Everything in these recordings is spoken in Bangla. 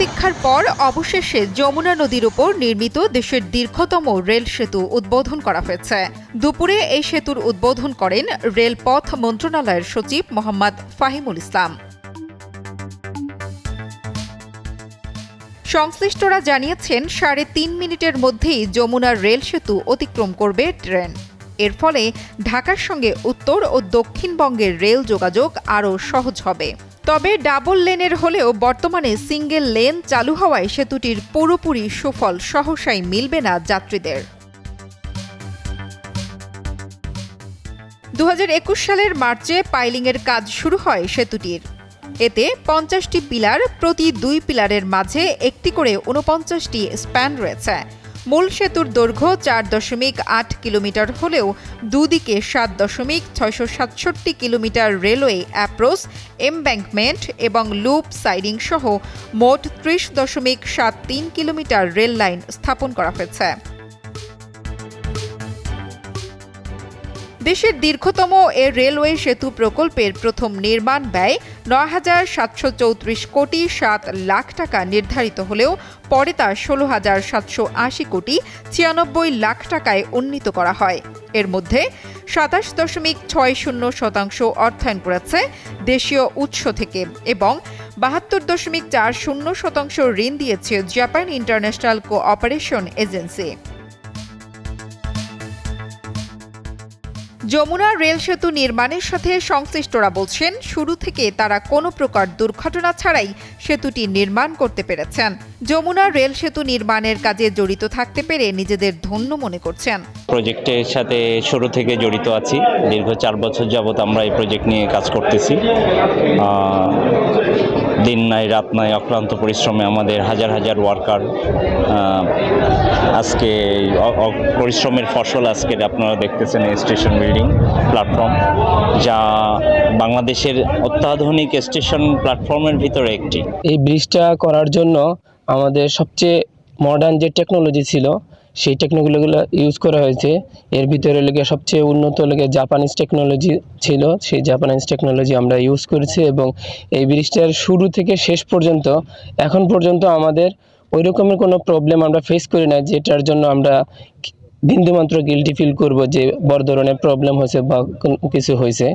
প্রতীক্ষার পর অবশেষে যমুনা নদীর উপর নির্মিত দেশের দীর্ঘতম রেল সেতু উদ্বোধন করা হয়েছে। দুপুরে এই সেতুর উদ্বোধন করেন রেলপথ মন্ত্রণালয়ের সচিব মোহাম্মদ ফাহিমুল ইসলাম। সংশ্লিষ্টরা জানিয়েছেন, সাড়ে তিন মিনিটের মধ্যেই যমুনার রেল সেতু অতিক্রম করবে ট্রেন। এর ফলে ঢাকার সঙ্গে উত্তর ও দক্ষিণবঙ্গের রেল যোগাযোগ আরও সহজ হবে। তবে ডাবল লেনের হলেও বর্তমানে সিঙ্গেল লেন চালু হওয়ায় সেতুটির পুরোপুরি সুফল সহসাই মিলবে না যাত্রীদের। দু হাজার একুশ সালের মার্চে পাইলিংয়ের কাজ শুরু হয় সেতুটির। এতে পঞ্চাশটি পিলার প্রতি দুই পিলারের মাঝে একটি করে উনপঞ্চাশটি স্প্যান রয়েছে। মূল সেতুর দৈর্ঘ্য চার দশমিক আট কিলোমিটার হলেও দুদিকে সাত দশমিক ছয়শো সাতষট্টি কিলোমিটার রেলওয়ে অ্যাপ্রোচ, এমব্যাঙ্কমেন্ট এবং লুপ সাইডিং সহ মোট ত্রিশ দশমিক সাত তিন কিলোমিটার রেল লাইন স্থাপন করা হয়েছে। দেশের দীর্ঘতম এ রেলওয়ে সেতু প্রকল্পের প্রথম নির্মাণ ব্যয় নয় হাজার সাতশো চৌত্রিশ কোটি সাত লাখ টাকা নির্ধারিত হলেও পরে তা ষোলো হাজার সাতশো আশি কোটি ছিয়ানব্বই লাখ টাকায় উন্নীত করা হয়। এর মধ্যে সাতাশ দশমিক ছয় শূন্য শতাংশ অর্থায়ন করেছে দেশীয় উৎস থেকে এবং বাহাত্তর দশমিক চার শূন্য শতাংশ ঋণ দিয়েছে Japan International Cooperation Agency. Jamuna rail সেতু নির্মাণের সাথে সংশ্লিষ্টরা বলছেন, শুরু থেকে তারা কোনো প্রকার দুর্ঘটনা ছাড়াই সেতুটি নির্মাণ করতে পেরেছেন। যমুনা রেল সেতু নির্মাণের কাজে জড়িত থাকতে পেরে নিজেদের ধন্য মনে করছেন। প্রজেক্টের সাথে শুরু থেকে জড়িত আছি। দীর্ঘ চার বছর যাবত আমরা এই প্রজেক্ট নিয়ে কাজ করতেছি। দিন নাই, রাত নাই, অক্লান্ত পরিশ্রমে আমাদের হাজার হাজার ওয়ার্কার আজকে পরিশ্রমের ফসল আজকে আপনারা দেখতেছেন স্টেশন বিল্ডিং প্ল্যাটফর্ম, যা বাংলাদেশের অত্যাধুনিক স্টেশন প্ল্যাটফর্মের ভিতরে একটি। এই ব্রিজটা করার জন্য আমাদের সবচেয়ে মডার্ন যে টেকনোলজি ছিল, সেই টেকনোলজিগুলো ইউজ করা হয়েছে। এর ভিতরে লেগে সবচেয়ে উন্নত লেগে জাপানিজ টেকনোলজি ছিল, সেই জাপানিজ টেকনোলজি আমরা ইউজ করেছি এবং এই ব্রিজটার শুরু থেকে শেষ পর্যন্ত, এখন পর্যন্ত আমাদের ওই রকমের কোনো প্রবলেম আমরা ফেস করি না যেটার জন্য আমরা বিন্দুমাত্র গিলটি ফিল করব যে বড় ধরনের প্রবলেম হয়েছে বা কিছু হয়েছে।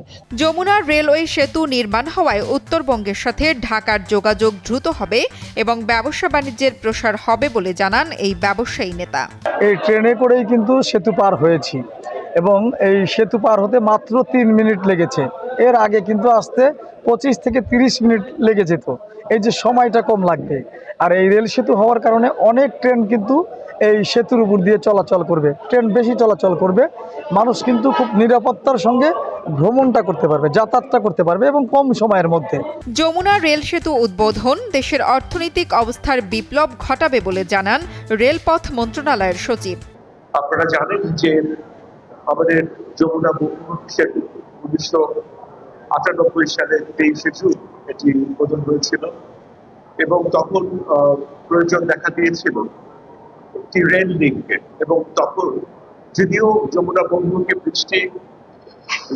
যমুনার রেলওয়ে সেতু নির্মাণ হওয়ায় উত্তরবঙ্গের সাথে ঢাকার যোগাযোগ দ্রুত হবে এবং ব্যবসা বাণিজ্যের প্রসার হবে বলে জানান এই ব্যবসায়ী নেতা। এই ট্রেনে করেই কিন্তু সেতু পার হয়েছি এবং এই সেতু পার হতে মাত্র তিন মিনিট লেগেছে। এর আগে কিন্তু আসতে পঁচিশ থেকে তিরিশ মিনিট লেগে যেত এই যে সময়টা কম লাগবে। আর এই রেল সেতু হওয়ার কারণে অনেক ট্রেন কিন্তু এই সেতুর উপর দিয়ে চলাচল করবে। ট্রেন বেশি চলাচল করবে। মানুষ কিন্তু খুব নিরাপত্তার সঙ্গে ভ্রমণটা করতে পারবে যাতায়াতটা করতে পারবে এবং কম সময়ের মধ্যে। যমুনা রেল সেতু উদ্বোধন দেশের অর্থনৈতিক অবস্থার বিপ্লব ঘটাবে বলে জানান রেলপথ মন্ত্রণালয়ের সচিব। আপনারা জানেন যে আমাদের যমুনা বহুমুখী সেতু উনিশশো আটানব্বই সালে তেইশে জুন এটি উদ্বোধন হয়েছিল এবং তখন প্রয়োজন দেখা দিয়েছিল একটি রেল লিঙ্কের এবং তখন যদিও যমুনা বহুমুখী ব্রিজটি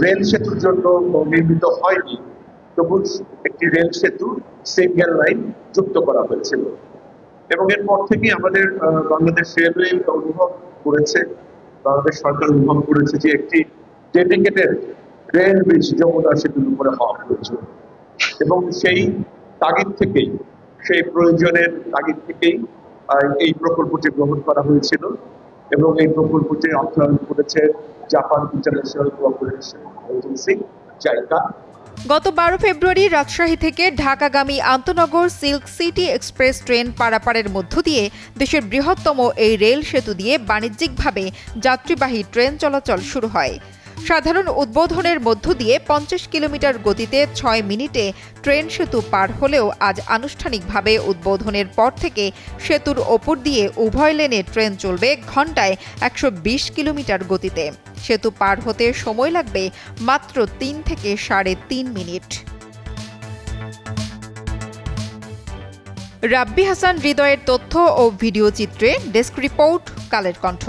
রেল সেতুর জন্য নির্মিত হয়নি, তবু একটি রেল সেতু সিঙ্গেল লাইন যুক্ত করা হয়েছিল। এবং এরপর থেকে আমাদের বাংলাদেশ রেলওয়ে অনুভব করেছে, বাংলাদেশ সরকার অনুভব করেছে যে একটি ডেডিকেটেড রেল ব্রিজ যমুনা সেতুর উপরে হওয়া প্রয়োজন। এবং সেই তাগিদ থেকেই, সেই প্রয়োজনের তাগিদ থেকেই এই প্রকল্পটি গ্রহণ করা হয়েছিল এবং এই প্রকল্পটি অর্থায়ন করেছে Japan International Cooperation Agency, JICA. গত বারো ফেব্রুয়ারি রাজশাহী থেকে ঢাকাগামী আন্তনগর সিল্ক সিটি এক্সপ্রেস ট্রেন পারাপারের মধ্য দিয়ে দেশের বৃহত্তম এই রেল সেতু দিয়ে বাণিজ্যিকভাবে যাত্রীবাহী ট্রেন চলাচল শুরু হয়। সাধারণ উদ্বোধনের মধ্য দিয়ে পঞ্চাশ কিলোমিটার গতিতে ছয় মিনিটে ট্রেন সেতু পার হলেও আজ আনুষ্ঠানিকভাবে উদ্বোধনের পর থেকে সেতুর ওপর দিয়ে উভয় লেনে ট্রেন চলবে ঘন্টায় একশো বিশ কিলোমিটার গতিতে। সেতু পার হতে সময় লাগবে মাত্র তিন থেকে সাড়ে তিন মিনিট। রাব্বি হাসান হৃদয়ের তথ্য ও ভিডিও চিত্রে ডেস্ক রিপোর্ট, কালের কণ্ঠ।